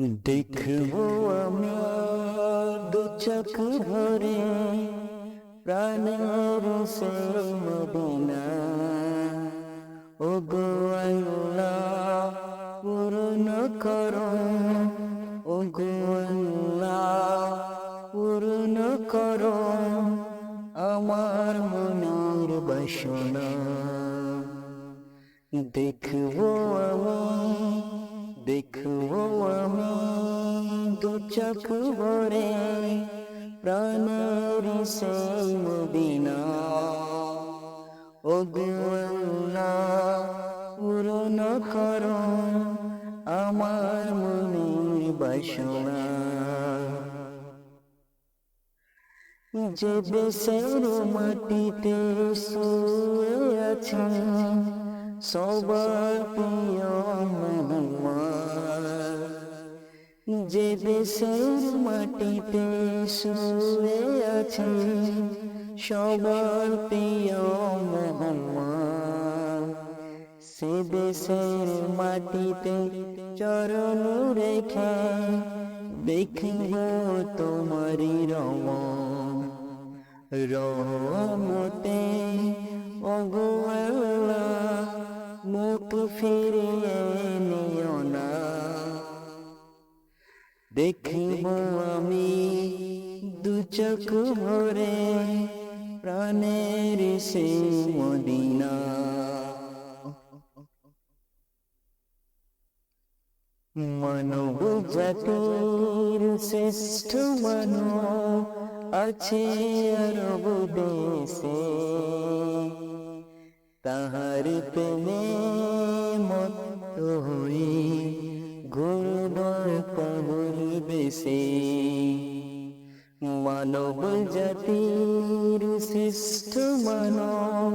দেখব আমি দু চোখ ভরে প্রাণের সে মদিনা ও গো আল্লাহ পূর্ণ করো ও গো আল্লাহ পূর্ণ করো আমার মনের বাসনা দেখব আমি দেখব আমি দু চোখ ভরে, প্রাণের সেই মদিনা ও গুলা পূরণ করো আমার মনের বাসনা। যে দেশের মাটিতে শুয়ে আছেন সবার প্রিয় মোহাম্মদ যে দেশের মাটিতে শুয়ে আছেন সবার প্রিয় মোহাম্মদ সে দেশের মাটিতে চরণ রেখে দেখব তোমারি রম রমতে অগোয়ালা মুখ ফিরিয়ে দেখিব আমি দু চোখ ভরে প্রাণের সে মদিনা। মানব জাতির শ্রেষ্ঠ মানব আছে আরব দেশে। তাহার প্রেমে বেশে মানব জাতির শ্রেষ্ঠ মানব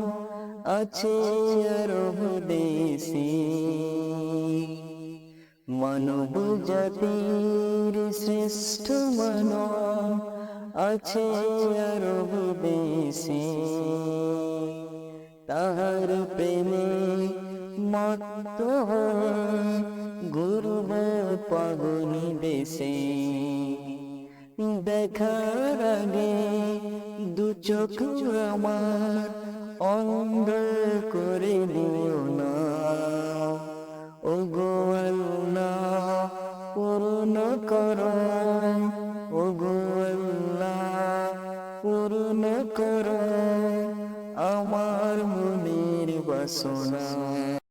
আছে আরব দেশে মানব জাতির শ্রেষ্ঠ মানব আছে আরব দেশে তাহার প্রেমে মত গুরুব পাগনি দেশে দেখার আগে দু চোখ আমার অন্ধ করে দিও না। ও গো আল্লাহ, পূর্ণ করো। ও গো আল্লাহ, পূর্ণ করো। আমার মনের বাসনা।